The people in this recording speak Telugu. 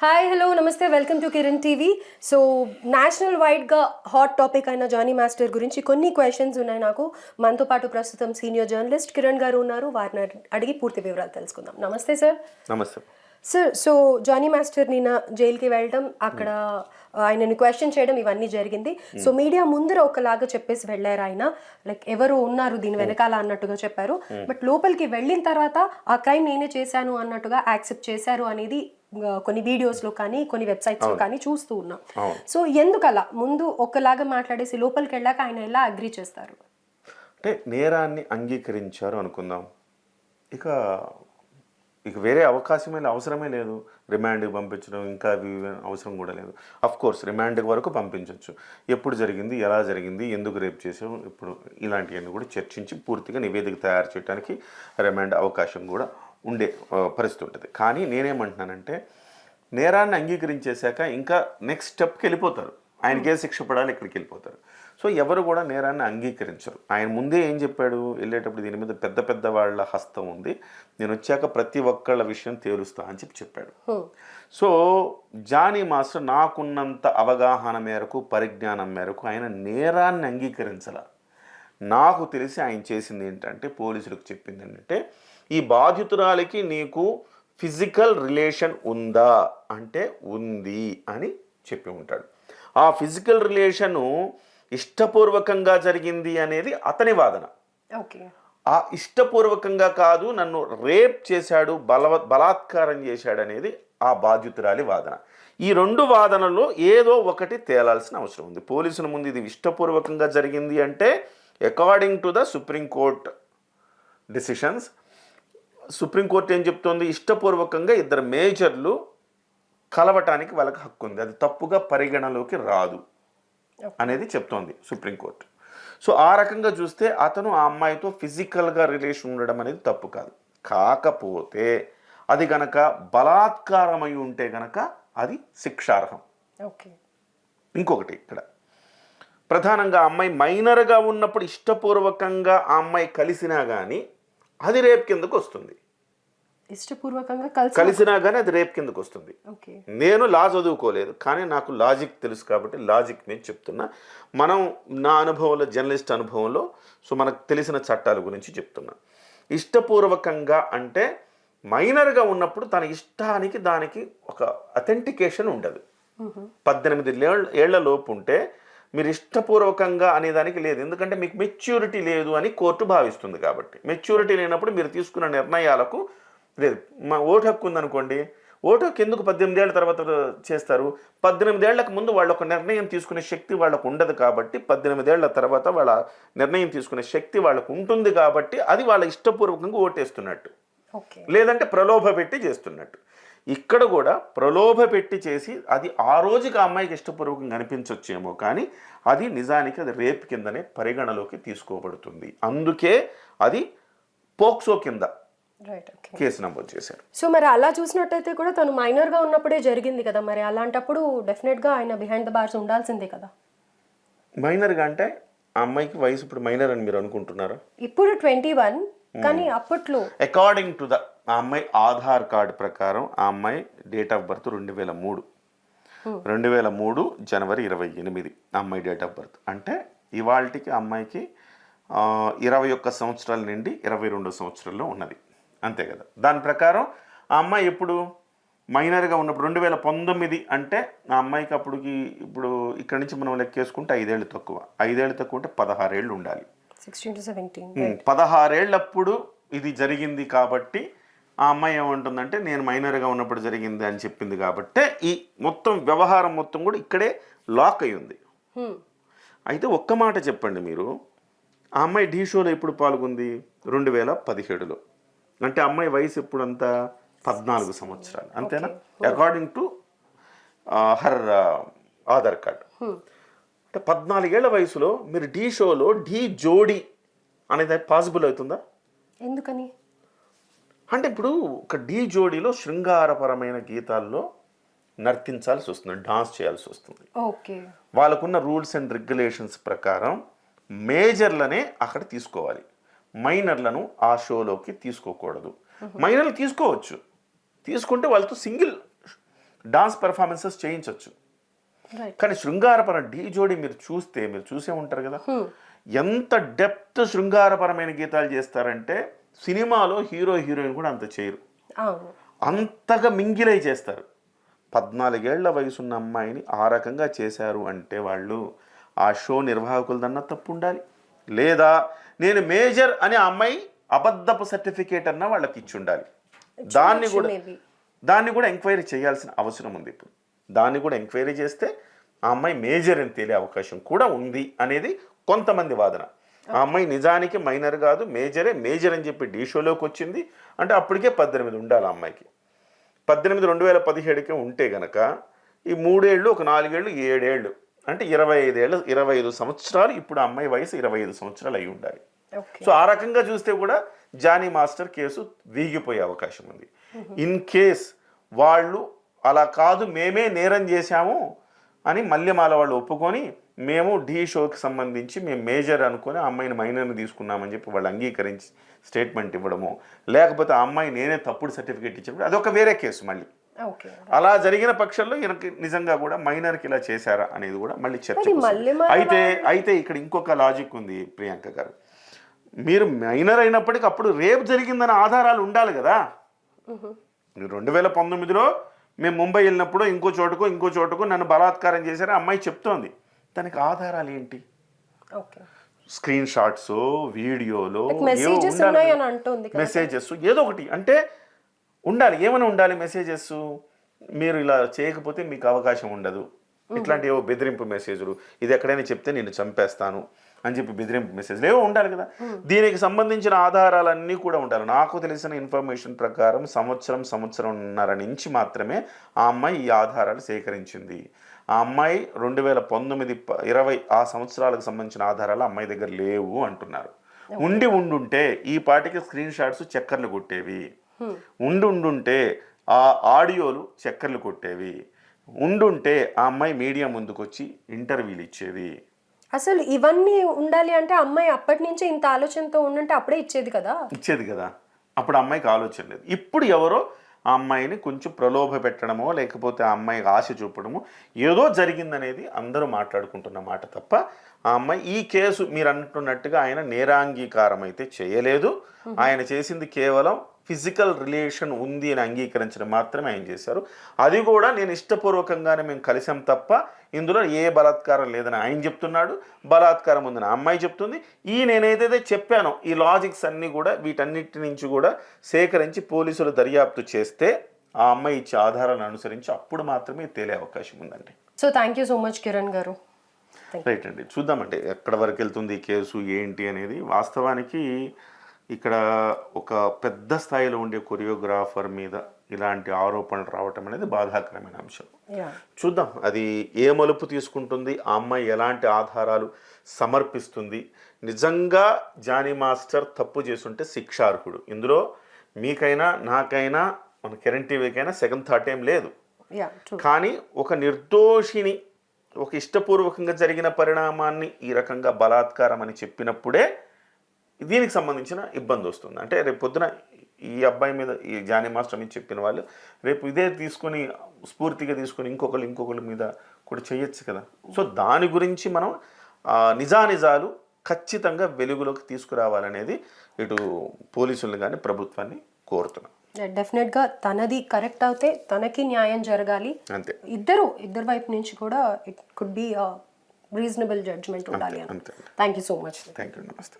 హాయ్ హలో నమస్తే welcome to Kiran TV so national వైడ్గా హాట్ టాపిక్ అయిన జానీ మాస్టర్ గురించి కొన్ని క్వశ్చన్స్ ఉన్నాయి నాకు. మనతో పాటు ప్రస్తుతం సీనియర్ జర్నలిస్ట్ కిరణ్ గారు ఉన్నారు. వారిని అడిగి పూర్తి వివరాలు తెలుసుకుందాం. నమస్తే సార్ నమస్తే. సార్ సో జానీ మాస్టర్ నిన్న జైలుకి వెళ్ళడం అక్కడ ఆయనని క్వశ్చన్ చేయడం ఇవన్నీ జరిగింది. సో మీడియా ముందర ఒకలాగా చెప్పేసి వెళ్ళారు ఆయన. లైక్ ఎవరు ఉన్నారు దీని వెనకాల అన్నట్టుగా చెప్పారు. బట్ లోపలికి వెళ్ళిన తర్వాత ఆ క్రైమ్ నేనే చేశాను అన్నట్టుగా యాక్సెప్ట్ చేశారు అనేది కొన్ని వీడియోస్లో కానీ కొన్ని వెబ్సైట్స్లో కానీ చూస్తూ ఉన్నాం. సో ఎందుకలా? ముందు ఒకలాగా మాట్లాడేసి లోపలికి వెళ్ళాక ఆయన ఎలా అగ్రి చేస్తారు? అంటే నేరాన్ని అంగీకరించారు అనుకుందాం. ఇక ఇక వేరే అవకాశమే అవసరమే లేదు. రిమాండ్కి పంపించడం ఇంకా అవి అవసరం కూడా లేదు. అఫ్ కోర్స్ రిమాండ్ వరకు పంపించవచ్చు ఎప్పుడు జరిగింది ఎలా జరిగింది ఎందుకు రేపు చేసాం ఇప్పుడు ఇలాంటివన్నీ కూడా చర్చించి పూర్తిగా నివేదిక తయారు చేయడానికి రిమాండ్ అవకాశం కూడా ఉండే పరిస్థితి ఉంటుంది. కానీ నేనేమంటున్నానంటే నేరాన్ని అంగీకరించేశాక ఇంకా నెక్స్ట్ స్టెప్కి వెళ్ళిపోతారు. ఆయనకే శిక్ష పడాలి ఇక్కడికి వెళ్ళిపోతారు. సో ఎవరు కూడా నేరాన్ని అంగీకరించరు. ఆయన ముందే ఏం చెప్పాడు? వెళ్ళేటప్పుడు దీని మీద పెద్ద పెద్ద వాళ్ళ హస్తం ఉంది. నేను వచ్చాక ప్రతి ఒక్కళ్ళ విషయం తేలుస్తా అని చెప్పి చెప్పాడు. సో జానీ మాస్టర్ నాకున్నంత అవగాహన మేరకు పరిజ్ఞానం మేరకు ఆయన నేరాన్ని అంగీకరించాల. నాకు తెలిసి ఆయన చేసింది ఏంటంటే పోలీసులకు చెప్పింది ఏంటంటే ఈ బాధితురాలికి నీకు ఫిజికల్ రిలేషన్ ఉందా? అంటే ఉంది అని చెప్పి ఉంటాడు. ఆ ఫిజికల్ రిలేషను ఇష్టపూర్వకంగా జరిగింది అనేది అతని వాదన. ఓకే. ఆ ఇష్టపూర్వకంగా కాదు నన్ను రేప్ చేశాడు బలవ బలాత్కారం చేశాడు అనేది ఆ బాధ్యుతురాలి వాదన. ఈ రెండు వాదనలో ఏదో ఒకటి తేలాల్సిన అవసరం ఉంది. పోలీసుల ముందు ఇది ఇష్టపూర్వకంగా జరిగింది అంటే according to the supreme court decisions supreme court ఏం చెప్తోంది? ఇష్టపూర్వకంగా ఇద్దరు మేజర్లు కలవటానికి వాళ్ళకి హక్కు ఉంది అది తప్పుగా పరిగణలోకి రాదు అనేది చెప్తోంది సుప్రీంకోర్టు సో ఆ రకంగా చూస్తే అతను ఆ అమ్మాయితో ఫిజికల్గా రిలేషన్ ఉండడం అనేది తప్పు కాదు. కాకపోతే అది గనక బలాత్కారమై ఉంటే గనక అది శిక్షార్హం. ఓకే. ఇంకొకటి ఇక్కడ. ప్రధానంగా అమ్మాయి మైనర్గా ఉన్నప్పుడు ఇష్టపూర్వకంగా ఆ అమ్మాయి కలిసినా కానీ అది రేప్ కిందకు వస్తుంది. ఇష్టపూర్వకంగా కలిసి కలిసినా కానీ అది రేప్ కిందకు వస్తుంది. నేను లా చదువుకోలేదు కానీ నాకు లాజిక్ తెలుసు కాబట్టి లాజిక్ మీద చెప్తున్నా. మనం నా అనుభవంలో జర్నలిస్ట్ అనుభవంలో సో మనకు తెలిసిన చట్టాల గురించి చెప్తున్నా. ఇష్టపూర్వకంగా అంటే మైనర్గా ఉన్నప్పుడు తన ఇష్టానికి దానికి ఒక అథెంటికేషన్ ఉండదు. పద్దెనిమిది ఏళ్ళ లోపు ఉంటే మీరు ఇష్టపూర్వకంగా అనేదానికి లేదు. ఎందుకంటే మీకు మెచ్యూరిటీ లేదు అని కోర్టు భావిస్తుంది కాబట్టి. మెచ్యూరిటీ లేనప్పుడు మీరు తీసుకున్న నిర్ణయాలకు లేదు మా ఓటు హక్కు ఉందనుకోండి ఓటు హక్కు ఎందుకు పద్దెనిమిది ఏళ్ళ తర్వాత చేస్తారు? పద్దెనిమిది ఏళ్ళకు ముందు వాళ్ళ ఒక నిర్ణయం తీసుకునే శక్తి వాళ్ళకు ఉండదు కాబట్టి పద్దెనిమిది ఏళ్ళ తర్వాత వాళ్ళ నిర్ణయం తీసుకునే శక్తి వాళ్ళకు ఉంటుంది కాబట్టి అది వాళ్ళ ఇష్టపూర్వకంగా ఓటేస్తున్నట్టు. లేదంటే ప్రలోభ పెట్టి చేస్తున్నట్టు. ఇక్కడ కూడా ప్రలోభ పెట్టి చేసి అది ఆ రోజుకి ఆ అమ్మాయికి ఇష్టపూర్వకంగా అనిపించవచ్చేమో కానీ అది నిజానికి అది రేప్ కిందనే పరిగణలోకి తీసుకోబడుతుంది. అందుకే అది పోక్సో కింద. కేసు నమోదు చేశారు. సో మరి అలా చూసినట్టయితే కూడా తను మైనర్గా ఉన్నప్పుడే జరిగింది కదా మరి? అలాంటప్పుడు డెఫినెట్గా ఆయన బిహైండ్ ద బార్స్ ఉండాల్సిందే కదా? మైనర్గా అంటే ఆ అమ్మాయికి వయసు ఇప్పుడు మైనర్ అని మీరు అనుకుంటున్నారా? ఇప్పుడు ట్వంటీ వన్ కానీ అప్పట్లో అకార్డింగ్ టు ద ఆ అమ్మాయి ఆధార్ కార్డు ప్రకారం ఆ అమ్మాయి డేట్ ఆఫ్ బర్త్ రెండు వేల మూడు. రెండు వేల మూడు జనవరి ఇరవై ఎనిమిది అమ్మాయి డేట్ ఆఫ్ బర్త్ అంటే ఇవాళకి అమ్మాయికి ఇరవై ఒక్క సంవత్సరాల నుండి ఇరవై రెండు సంవత్సరాల్లో ఉన్నది. అంతే కదా. దాని ప్రకారం ఆ అమ్మాయి ఎప్పుడు మైనర్గా ఉన్నప్పుడు రెండు వేల పంతొమ్మిది అంటే ఆ అమ్మాయికి అప్పటికి ఇప్పుడు ఇక్కడ నుంచి మనం లెక్కేసుకుంటే ఐదేళ్ళు తక్కువ. ఐదేళ్ళు తక్కువ అంటే పదహారేళ్ళు ఉండాలి. పదహారేళ్ళప్పుడు ఇది జరిగింది కాబట్టి ఆ అమ్మాయి ఏమంటుందంటే నేను మైనర్గా ఉన్నప్పుడు జరిగింది అని చెప్పింది కాబట్టి ఈ మొత్తం వ్యవహారం మొత్తం కూడా ఇక్కడే లాక్ అయి ఉంది. అయితే ఒక్క మాట చెప్పండి మీరు. ఆ అమ్మాయి ఢీ షోలో ఎప్పుడు పాల్గొంది? రెండు వేల పదిహేడులో. అంటే అమ్మాయి వయసు ఎప్పుడు అంతా పద్నాలుగు సంవత్సరాలు. అంతేనా? According to her Aadhaar card. అంటే పద్నాలుగేళ్ళ వయసులో మీరు ఢీ షోలో ఢీ జోడి అనేది పాసిబుల్ అవుతుందా? ఎందుకని? అంటే ఇప్పుడు ఒక ఢీ జోడీలో శృంగారపరమైన గీతాల్లో నర్తించాల్సి వస్తుంది డాన్స్ చేయాల్సి వస్తుంది. ఓకే. వాళ్ళకున్న రూల్స్ అండ్ రెగ్యులేషన్స్ ప్రకారం మేజర్లనే అక్కడ తీసుకోవాలి. మైనర్లను ఆ షోలోకి తీసుకోకూడదు. మైనర్లు తీసుకోవచ్చు. తీసుకుంటే వాళ్ళతో సింగిల్ డాన్స్ పెర్ఫార్మెన్సెస్ చేయించవచ్చు కానీ శృంగారపరం ఢీ జోడి మీరు చూస్తే మీరు చూసే ఉంటారు కదా. ఎంత డెప్త్ శృంగారపరమైన గీతాలు చేస్తారంటే సినిమాలో హీరో హీరోయిన్ కూడా అంత చేయరు. అంతగా మింగిలై చేస్తారు. పద్నాలుగేళ్ళ వయసున్న అమ్మాయిని ఆ రకంగా చేశారు అంటే వాళ్ళు ఆ షో నిర్వాహకులదన్నా తప్పు ఉండాలి లేదా నేను మేజర్ అనే అమ్మాయి అబద్ధపు సర్టిఫికేట్ అన్న వాళ్ళకి ఇచ్చి ఉండాలి దాన్ని కూడా. దాన్ని కూడా ఎంక్వైరీ చేయాల్సిన అవసరం ఉంది ఇప్పుడు. దాన్ని కూడా ఎంక్వైరీ చేస్తే ఆ అమ్మాయి మేజర్ అని తేలే అవకాశం కూడా ఉంది అనేది కొంతమంది వాదన. ఆ అమ్మాయి నిజానికి మైనర్ కాదు మేజరే మేజర్ అని చెప్పి డీ షోలోకి వచ్చింది. అంటే అప్పటికే పద్దెనిమిది ఉండాలి ఆ అమ్మాయికి. పద్దెనిమిది రెండు వేల పదిహేడుకే ఉంటే గనక ఈ మూడేళ్ళు ఒక నాలుగేళ్ళు ఏడేళ్ళు అంటే ఇరవై ఐదేళ్ళు ఇరవై ఐదు సంవత్సరాలు ఇప్పుడు ఆ అమ్మాయి వయసు ఇరవై ఐదు సంవత్సరాలు అయి ఉండాలి. సో ఆ రకంగా చూస్తే కూడా జానీ మాస్టర్ కేసు వీగిపోయే అవకాశం ఉంది. ఇన్ కేస్ వాళ్ళు అలా కాదు మేమే నేరం చేశాము అని మల్లెమాల వాళ్ళు ఒప్పుకొని మేము ఢీ షోకి సంబంధించి మేము మేజర్ అనుకొని ఆ అమ్మాయిని మైనర్ని తీసుకున్నామని చెప్పి వాళ్ళు అంగీకరించి స్టేట్మెంట్ ఇవ్వడము లేకపోతే ఆ అమ్మాయి నేనే తప్పుడు సర్టిఫికేట్ ఇచ్చినప్పుడు అదొక వేరే కేసు మళ్ళీ. అలా జరిగిన పక్షంలో ఈయనకి నిజంగా కూడా మైనర్కి ఇలా చేశారా అనేది కూడా మళ్ళీ చర్చ అయితే అయితే ఇక్కడ ఇంకొక లాజిక్ ఉంది ప్రియాంక గారు. మీరు మైనర్ అయినప్పటికీ అప్పుడు రేప్ జరిగిందన్న ఆధారాలు ఉండాలి కదా. రెండు వేల పంతొమ్మిదిలో మేము ముంబై వెళ్ళినప్పుడు ఇంకో చోటుకో ఇంకో చోటుకో నన్ను బలాత్కారం చేశారు అమ్మాయి చెప్తోంది. దానికి ఆధారాలు ఏంటి స్క్రీన్ షాట్స్ వీడియోలో మెసేజెస్ ఏదో ఒకటి. అంటే ఉండాలి ఏమైనా ఉండాలి మెసేజెస్ మీరు ఇలా చేయకపోతే మీకు అవకాశం ఉండదు. ఇట్లాంటి ఏవో బెదిరింపు మెసేజ్లు ఇది ఎక్కడైనా చెప్తే నేను చంపేస్తాను అని చెప్పి బెదిరింపు మెసేజ్లు ఏవో ఉండాలి కదా. దీనికి సంబంధించిన ఆధారాలన్నీ కూడా ఉండాలి. నాకు తెలిసిన ఇన్ఫర్మేషన్ ప్రకారం సంవత్సరం సంవత్సరంన్నర నుంచి మాత్రమే ఆ అమ్మాయి ఈ ఆధారాలు సేకరించింది. ఆ అమ్మాయి రెండు వేల పంతొమ్మిది ప- ఇరవై ఆ సంవత్సరాలకు సంబంధించిన ఆధారాలు అమ్మాయి దగ్గర లేవు అంటున్నారు. ఉండి ఉండుంటే ఈ పాటికి స్క్రీన్ షాట్స్ చక్కర్లు కొట్టేవి. ఉండి ఉండుంటే ఆ ఆడియోలు చక్కర్లు కొట్టేవి. ఉండుంటే ఆ అమ్మాయి మీడియా ముందుకొచ్చి ఇంటర్వ్యూలు ఇచ్చేది. అసలు ఇవన్నీ ఉండాలి అంటే అమ్మాయి అప్పటి నుంచే ఇంత ఆలోచనతో ఉండుంటే అప్పుడే ఇచ్చేది కదా? ఇచ్చేది కదా. అప్పుడు అమ్మాయికి ఆలోచన లేదు. ఇప్పుడు ఎవరో ఆ అమ్మాయిని కొంచెం ప్రలోభ పెట్టడమో లేకపోతే ఆ అమ్మాయికి ఆశ చూపడమో ఏదో జరిగిందనేది అందరూ మాట్లాడుకుంటున్న మాట తప్ప ఆ అమ్మాయి ఈ కేసు మీరు అంటున్నట్టుగా ఆయన నేరాంగీకారం అయితే చేయలేదు ఆయన చేసింది కేవలం ఫిజికల్ రిలేషన్ ఉంది అని అంగీకరించడం మాత్రమే ఆయన చేశారు. అది కూడా నేను ఇష్టపూర్వకంగానే మేము కలిసాం తప్ప ఇందులో ఏ బలాత్కారం లేదని ఆయన చెప్తున్నాడు బలాత్కారం ఉందని అమ్మాయి చెప్తుంది. ఈ నేనేదైతే చెప్పానో ఈ లాజిక్స్ అన్నీ కూడా వీటన్నిటి నుంచి కూడా సేకరించి పోలీసులు దర్యాప్తు చేస్తే ఆ అమ్మాయి ఇచ్చే ఆధారాలను అనుసరించి అప్పుడు మాత్రమే తేలే అవకాశం ఉందండి. So thank you so much Kiran గారు. రైట్ అండి చూద్దామంటే ఎక్కడ వరకు వెళ్తుంది ఈ కేసు ఏంటి అనేది. వాస్తవానికి ఇక్కడ ఒక పెద్ద స్థాయిలో ఉండే కొరియోగ్రాఫర్ మీద ఇలాంటి ఆరోపణలు రావటం అనేది బాధాకరమైన అంశం. చూద్దాం. అది ఏ మలుపు తీసుకుంటుంది? ఆ అమ్మాయి ఎలాంటి ఆధారాలు సమర్పిస్తుంది? నిజంగా జానీ మాస్టర్ తప్పు చేస్తుంటే శిక్షార్హుడు. ఇందులో మీకైనా నాకైనా మన కిరణ్ టీవీకైనా సెకండ్ థాట్ ఏం లేదు. కానీ ఒక నిర్దోషిని ఒక ఇష్టపూర్వకంగా జరిగిన పరిణామాన్ని ఈ రకంగా బలాత్కారం అని చెప్పినప్పుడే దీనికి సంబంధించిన ఇబ్బంది వస్తుంది. అంటే రేపు పొద్దున ఈ అబ్బాయి మీద ఈ జానీ మాస్టర్ మీద చెప్పిన వాళ్ళు రేపు ఇదే తీసుకొని స్ఫూర్తిగా తీసుకొని ఇంకొకరు ఇంకొకరి మీద కూడా చేయొచ్చు కదా. సో దాని గురించి మనం నిజానిజాలు ఖచ్చితంగా వెలుగులోకి తీసుకురావాలనేది ఇటు పోలీసులను కానీ ప్రభుత్వాన్ని కోరుతున్నాం. డెఫినెట్గా తనది కరెక్ట్ అవుతే తనకి న్యాయం జరగాలి. అంతే. ఇద్దరు ఇద్దరు వైపు నుంచి కూడా it could be reasonable judgement ఉండాలి thank you so much thank you నమస్తే.